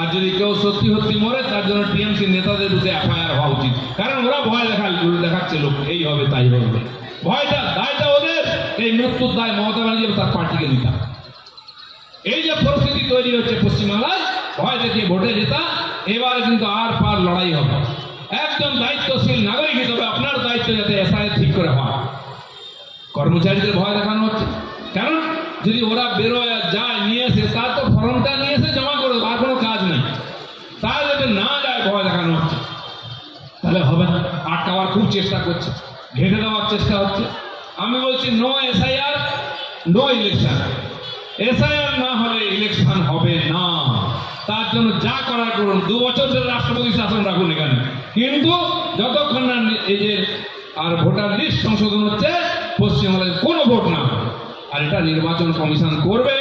আর যদি কেউ সত্যি সত্যি মরে, তার জন্য টিএমসি নেতাদের বিরুদ্ধে এফআইআর হওয়া উচিত। কারণ ওরা ভয় দেখা দেখাচ্ছে লোক, এই হবে, তাই হবে। ভয়টা, দায়টা ওদের। এই মৃত্যুর দায় মমতা ব্যানার্জি তার পার্টিকে হবে। এই যে পরিস্থিতি তৈরি হচ্ছে পশ্চিমবাংলায়, ভয় দেখিয়ে ভোটে জেতা, এবারে কিন্তু আর পার লড়াই হবে। একদম দায়িত্বশীল নাগরিক হিসেবে আপনার দায়িত্ব যাতে এসআই ঠিক করে হয়। কর্মচারীদের ভয় দেখানো হচ্ছে। কেন? যদি ওরা বেরোয় যায়, নিয়ে এসে, তার তো ফর্মটা নিয়ে এসে জমা করে, আর কোনো কাজ নেই তার যাতে না যায় ভয় দেখানো হচ্ছে তাহলে হবে না আটকাবার খুব চেষ্টা করছে, ঘেটে দেওয়ার চেষ্টা হচ্ছে। আমি বলছি no SIR no election SIR না হলে ইলেকশন হবে না। তার জন্য যা করার করুন। দু বছর ধরে রাষ্ট্রপতি শাসন রাখুন এখানে। কিন্তু যতক্ষণ না এই যে আর ভোটার লিস্ট সংশোধন হচ্ছে, পশ্চিমবঙ্গে কোনো ভোট না আর এটা নির্বাচন কমিশন করবে।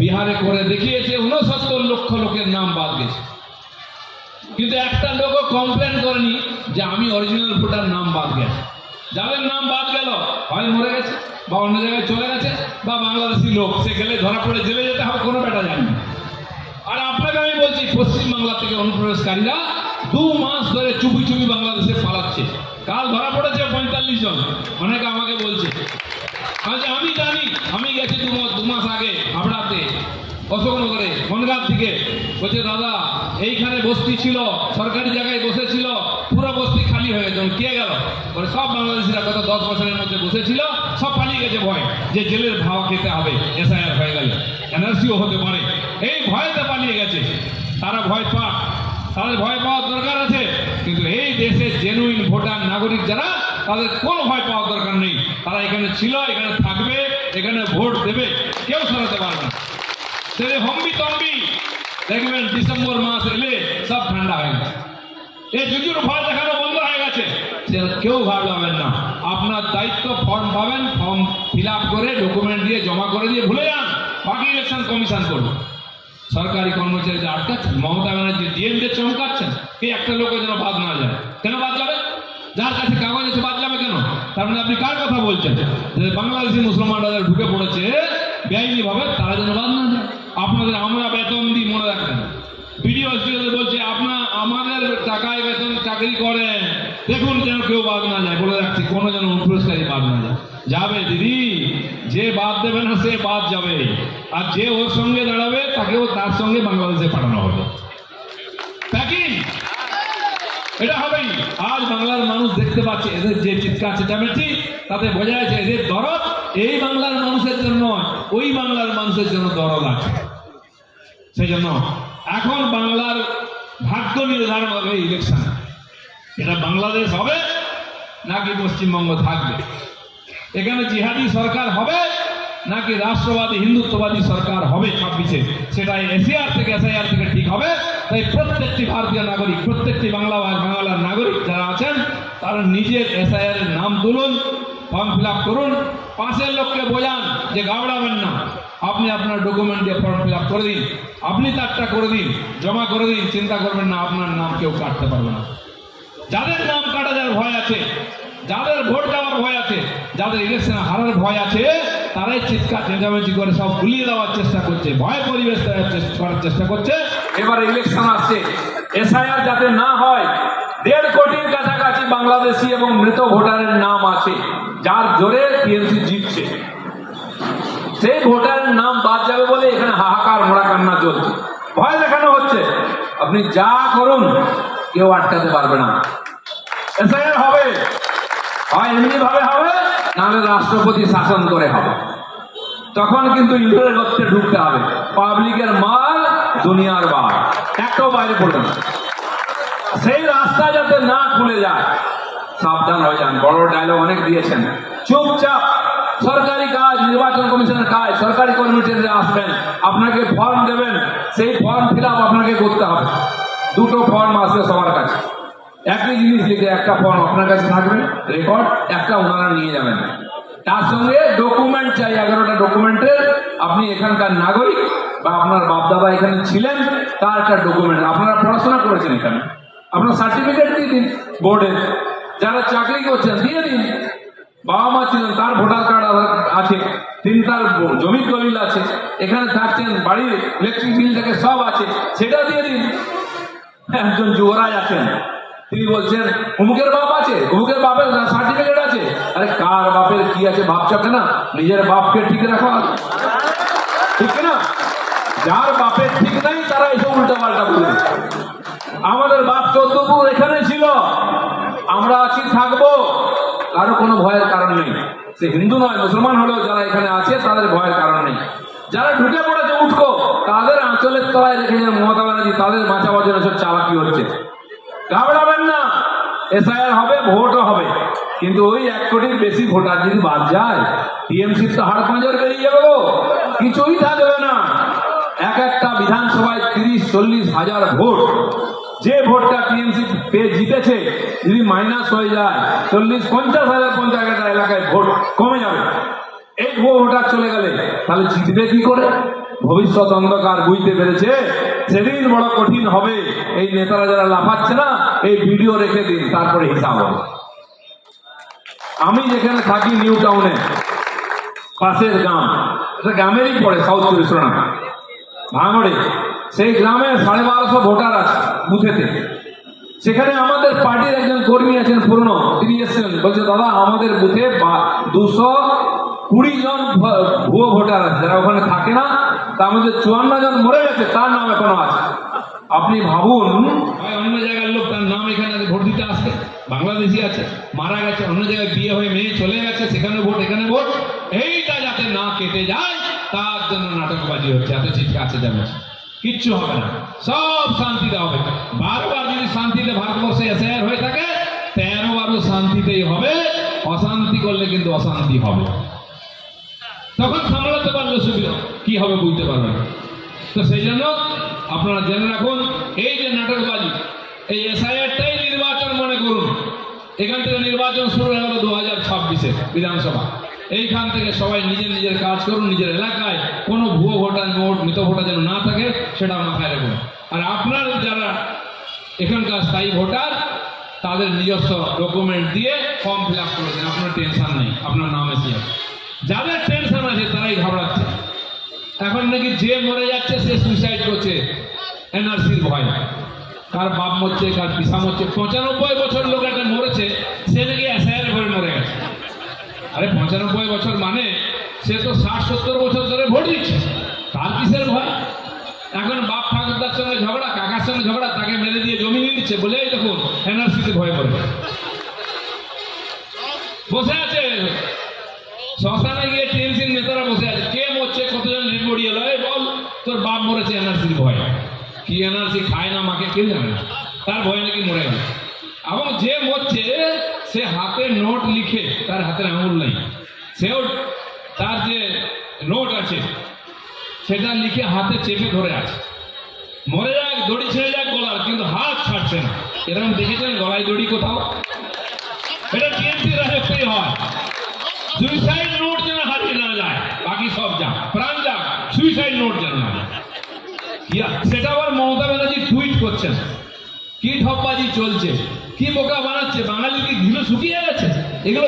বিহারে করে দেখিয়েছে উনসত্তর লক্ষ লোকের নাম বাদ গেছে। কিন্তু একটা লোকও কমপ্লেন করেনি যে আমি অরিজিনাল ভোটার নাম বাদ গেছে। যাদের নাম বাদ গেল, হয় মরে গেছে, বা অন্য জায়গায় চলে গেছে, বা বাংলাদেশি লোক, সে গেলে ধরা পড়ে, জেলে যেতে হবে, কোনো বেটা জানি আর আপনাকে আমি বলছি, পশ্চিমবাংলা থেকে অনুপ্রবেশকারীরা দু মাস ধরে চুপি চুপি বাংলাদেশে পালাচ্ছে। কাল ধরা পড়েছে পঁয়তাল্লিশ জন। অনেকে আমাকে বলছে। আমি জানি, আমি গেছি দু মাস আগে হাবড়াতে অশোকনগরে, বনগাঁ থেকে। বলছে, দাদা, এইখানে বস্তি ছিল, সরকারি জায়গায় বসেছিল, পুরো বস্তি খালি হয়ে গেছে। কে গেল? বলে, সব বাংলাদেশিরা গত দশ বছরের মধ্যে বসেছিল, সব পালিয়ে গেছে ভয়। যে জেলের ভাওয়া খেতে হবে, এসআইআর হয়ে গেলে। এনআরসিও হতে পারে। এই ভয়তে পালিয়ে গেছে। তারা ভয় পাক। তাদের ভয় পাওয়ার দরকার আছে। কিন্তু এই দেশের জেনুইন ভোটার, নাগরিক যারা, তাদের কোনো ভয় পাওয়ার দরকার নেই। তারা এখানে ছিল, এখানে থাকবে, এখানে ভোট দেবে। কেউ সরাতে পারবে না। তাহলে হম্বি তম্বি দেখবেন ডিসেম্বর মাস এলে সব ঠান্ডা হয়ে গেছে এই জুজুর ভয় দেখানো বন্ধ হয়ে গেছে সে কেউ ভাববেন না আপনার দায়িত্ব ফর্ম পাবেন ফর্ম ফিল করে ডকুমেন্ট দিয়ে জমা করে দিয়ে ভুলে যান বাকি ইলেকশন কমিশন করবে সরকারি কর্মচারীদের আটকাচ্ছেন মমতা ব্যানার্জি ডিএমকে চমকাচ্ছেন এই একটা লোকের যেন বাদ না যায় কেন বাদ যাবে যার কাছে কাগজ আছে বাদ যাবে কেন তার মানে আপনি কার কথা বলছেন যে বাংলাদেশি মুসলমানরা যারা ঢুকে পড়েছে বেআইনি ভাবে তারা যেন বাদ না আপনাদের আমরা বেতন দিই, মনে রাখবেন বিডিও বলছে আপনার আমাদের টাকায় বেতন চাকরি করেন দেখুন যেন কেউ বাদ না যায়, বলে রাখছি, কোনো যেন অনুপ্রবেশকারী বাদ না যায়। যাবে, দিদি, যে বাদ দেবে না, সে বাদ যাবে। আর যে ওর সঙ্গে দাঁড়াবে, তাকেও তার সঙ্গে বাংলাদেশে পাঠানো হবে। এটা হবেই। আজ বাংলার মানুষ দেখতে পাচ্ছে, এদের যে চিৎকার, চেঁচামেচি, তাতে বোঝা যাচ্ছে এদের দরদ এই বাংলার মানুষের জন্য ওই বাংলার মানুষের জন্য দরদ আছে। সেই জন্য এখন বাংলার ভাগ্য নির্ধারণ হবে ইলেকশন এটা বাংলাদেশ হবে নাকি পশ্চিমবঙ্গ থাকবে? এখানে জিহাদি সরকার হবে নাকি রাষ্ট্রবাদী, হিন্দুত্ববাদী সরকার হবে ছাব্বিশে সেটা এসিআর থেকে, এসআইআর থেকে ঠিক হবে। তাই প্রত্যেকটি ভারতীয় নাগরিক, প্রত্যেকটি বাংলা, বাংলার নাগরিক যারা আছেন, তারা নিজের এসআইআর নাম তুলুন। ফর্ম ফিল আপ করুন। পাশের লোককে বোঝান যে ঘাবড়াবেন না। আপনি আপনার ডকুমেন্ট দিয়ে ফর্ম ফিল করে দিন। আপনি তারটা করে দিন, জমা করে দিন, চিন্তা করবেন না, আপনার নাম কেউ কাটতে পারবে না। যাদের নাম কাটা যার ভয় আছে, যাদের ভোট দেওয়ার ভয় আছে, যাদের ইলেকশনে হারার ভয় আছে, তারাই চিৎকার, চেঁচামেচি করে সব ভুলিয়ে দেওয়ার চেষ্টা করছে, ভয় পরিবেশ করার চেষ্টা করছে। এবার ইলেকশন আসছে। এসআইআর যাতে না হয়, দেড় কাছাকাছি বাংলাদেশি এবং মৃত ভোটারের নাম আছে, যার জোরে টিএমসি জিতছে। সেই ভোটারের নাম বাদ যাবে বলে এখানে হাহাকার মোড়া কান্না চলছে। ভয় দেখানো হচ্ছে। আপনি যা করুন, কেউ আটকাতে পারবে না। হবে। হয় এমনি ভাবে হবে, নাহলে রাষ্ট্রপতি শাসন করে হবে। তখন কিন্তু ইউরোপের গর্তে ঢুকতে হবে। পাবলিকের মাল দুনিয়ার বার একটাও বাইরে পড়বে না। সেই রাস্তা যাতে না খুলে যায়। সাবধান হয়ে যান। বড় ডায়লগ অনেক দিয়েছেন। চুপচাপ সরকারি কাজ, নির্বাচন কমিশনের কাজ, সরকারি কর্মচারীরা আসবেন। আপনাকে ফর্ম দেবেন। সেই ফর্ম ফিল আপনাকে করতে হবে। দুটো ফর্ম আসবে সবার কাছে। একই জিনিস লিখে একটা ফর্ম আপনার কাছে থাকবে। রেকর্ড একটা ওনারা নিয়ে যাবেন। তার সঙ্গে ডকুমেন্ট চাই, এগারোটা ডকুমেন্টের আপনি এখানকার নাগরিক বা আপনার বাপদাদা এখানে ছিলেন, তার একটা ডকুমেন্ট আপনারা পড়াশোনা করেছেন এখানে। আপনার সার্টিফিকেট দিয়ে দিন বোর্ডে যারা চাকরি করছেন দিয়ে দিন বাবা মা ছিলেন তার ভোটার কার্ড আছে তিন তার জমির দলিল আছে এখানে থাকছেন বাড়ির ইলেকট্রিক বিল থেকে সব আছে সেটা দিয়ে দিন একজন যুবরাজ আছেন। তিনি বলছেন, অমুকের বাপ আছে? অমুকের বাপের সার্টিফিকেট আছে? আরে কার বাপের কি আছে ভাবছ না নিজের বাপকে ঠিক রাখা ঠিক না যার বাপের ঠিক নাই তারা এসব উল্টা পাল্টা বলে আমাদের বাপ চোদ্দপুর এখানে ছিল। আমরা আছি, থাকব। কারও কোনো ভয়ের কারণ নেই। সে হিন্দু নয়, মুসলমান হলেও যারা এখানে আছে, তাদের ভয়ের কারণ নেই। যারা ঢুকে পড়েছে, উঠকো। তাদের আঁচলের তলায় রেখেছেন মমতা ব্যানার্জি, তাদের বাঁচাবার জন্য সব চালাকি হচ্ছে। ঘাবড়াবেন না। এসআইআর হবে, ভোটও হবে। কিন্তু ওই এক কোটির বেশি ভোটার যদি বাদ যায় টিএমসির তো হাড় পাঁজর বেরিয়ে যাবে গো। কিছুই থাকবে না। এক একটা বিধানসভায় তিরিশ, চল্লিশ হাজার ভোট। যে ভোটটা টিএমসি পেয়ে জিতেছে, যদি মাইনাস হয়ে যায়, চল্লিশ, পঞ্চাশ হাজার পঞ্চাশ এলাকায় ভোট কমে যাবে। এই ভোটার চলে গেলে, তাহলে জিতবে কি করে? ভবিষ্যৎ অন্ধকার বুঝতে পেরেছে? সেদিন বড় কঠিন হবে। এই নেতারা যারা লাফাচ্ছে না, এই ভিডিও রেখে দিন, তারপরে হিসাব হবে। আমি যেখানে থাকি, নিউ টাউনে, পাশের গ্রাম। এটা গ্রামেরই পড়ে, সাউথ চব্বিশ পরগনা। ভাঙড়ে। সেই গ্রামে সাড়ে বারোশো ভোটার আছে বুথেতে। সেখানে আমাদের পার্টির একজন কর্মী আছেন পুরনো, তিনি এসেছেন। বলছে, দাদা, আমাদের বুথে দুশো কুড়ি জন ভুয়ো ভোটার আছে। যারা ওখানে থাকে না, তার মধ্যে চুয়ান্ন জন মরে গেছে, তার নাম এখনও আছে। আপনি ভাবুন অন্য জায়গার লোক, তার নাম এখানে ভোট দিতে আসছে। বাংলাদেশি আছে, মারা গেছে, অন্য জায়গায় বিয়ে হয়ে মেয়ে চলে গেছে, সেখানে ভোট, এখানে ভোট। এইটা যাতে না কেটে যায়, তার জন্য নাটকবাজি হচ্ছে, এত চিৎকার আছে যাবে কিচ্ছু হবে না। সব শান্তিতে হবে বারবার যদি শান্তিতে ভারতবর্ষে এসআইআর হয়ে থাকে তেরো বারো শান্তিতেই হবে। অশান্তি করলে কিন্তু অশান্তি হবে। তখন সামলাতে পারলে সুবিধা। কি হবে বুঝতে পারবে তো সেই জন্য আপনারা জেনে রাখুন, এই যে নাটকবাজি, এই এসআইআরটাই নির্বাচন মনে করুন। এখান থেকে নির্বাচন শুরু হয়ে গেল দু হাজার ছাব্বিশে বিধানসভা। এইখান থেকে সবাই নিজের নিজের কাজ করুন, নিজের এলাকায় কোনো ভুয়ো ভোটার নোট, মৃত ভোটার যেন না থাকে, সেটা মাথায় রাখুন। আর আপনার যারা এখানকার স্থায়ী ভোটার, তাদের নিজস্ব ডকুমেন্ট দিয়ে ফর্ম ফিল আপ করেছেন আপনার টেনশন নেই, আপনার নাম এসে যাবে যাদের টেনশন আছে, তারাই ঘাবড়াচ্ছে। এখন নাকি যে মরে যাচ্ছে, সে সুইসাইড করছে। এনআরসির ভয়। কার বাপ মরছে, কার পিসা মরছে। পঁচানব্বই বছর লোক একটা মরেছে, সে নাকি এসআইয়ের ভয় মরে গেছে আরে পঁচানব্বই বছর মানে সে তো ষাট, সত্তর বছর ধরে ভোট দিচ্ছে। তার কিসের ভয়? এখন বাপ ঠাকুরদার সঙ্গে ঝগড়া, কাকার সঙ্গে ঝগড়া, তাকে মেরে দিয়ে জমি নিয়ে নিচ্ছে বলে দেখুন এনআরসিতে ভয় করবে বসে আছে। শ্মশানে গিয়ে টিএমসির নেতারা বসে আছে। কে মরছে, কতজন রিট এলো? এই বল, তোর বাপ মরেছে এনআরসির ভয়। কি এনআরসি খায় না মাকে কেউ জানে? না তার ভয় নাকি মরে গেল। এবং যে মরছে সে হাতে নোট লিখে তার হাতের আঙুল নেই। সেও তার যে নোট আছে, সেটা লিখে হাতে চেপে ধরে আছে। মরে যাক, দড়ি ছেড়ে যাক গলার, কিন্তু হাত ছাড়ছে না। এরকম দেখেছেন গলায় দড়ি কোথাও? এটা টিএমসি রাজত্বেই হয়। সুইসাইড নোট যেন হারিয়ে না যায়, বাকি সব যা প্রাণ যা সুইসাইড নোট যেন না। সেটা আবার মমতা ব্যানার্জি টুইট করছেন। কি ঠপবাজি চলছে? কি বোকা বানাচ্ছে? বাঙালি কি ঘিলো শুকিয়ে গেছে? এগুলো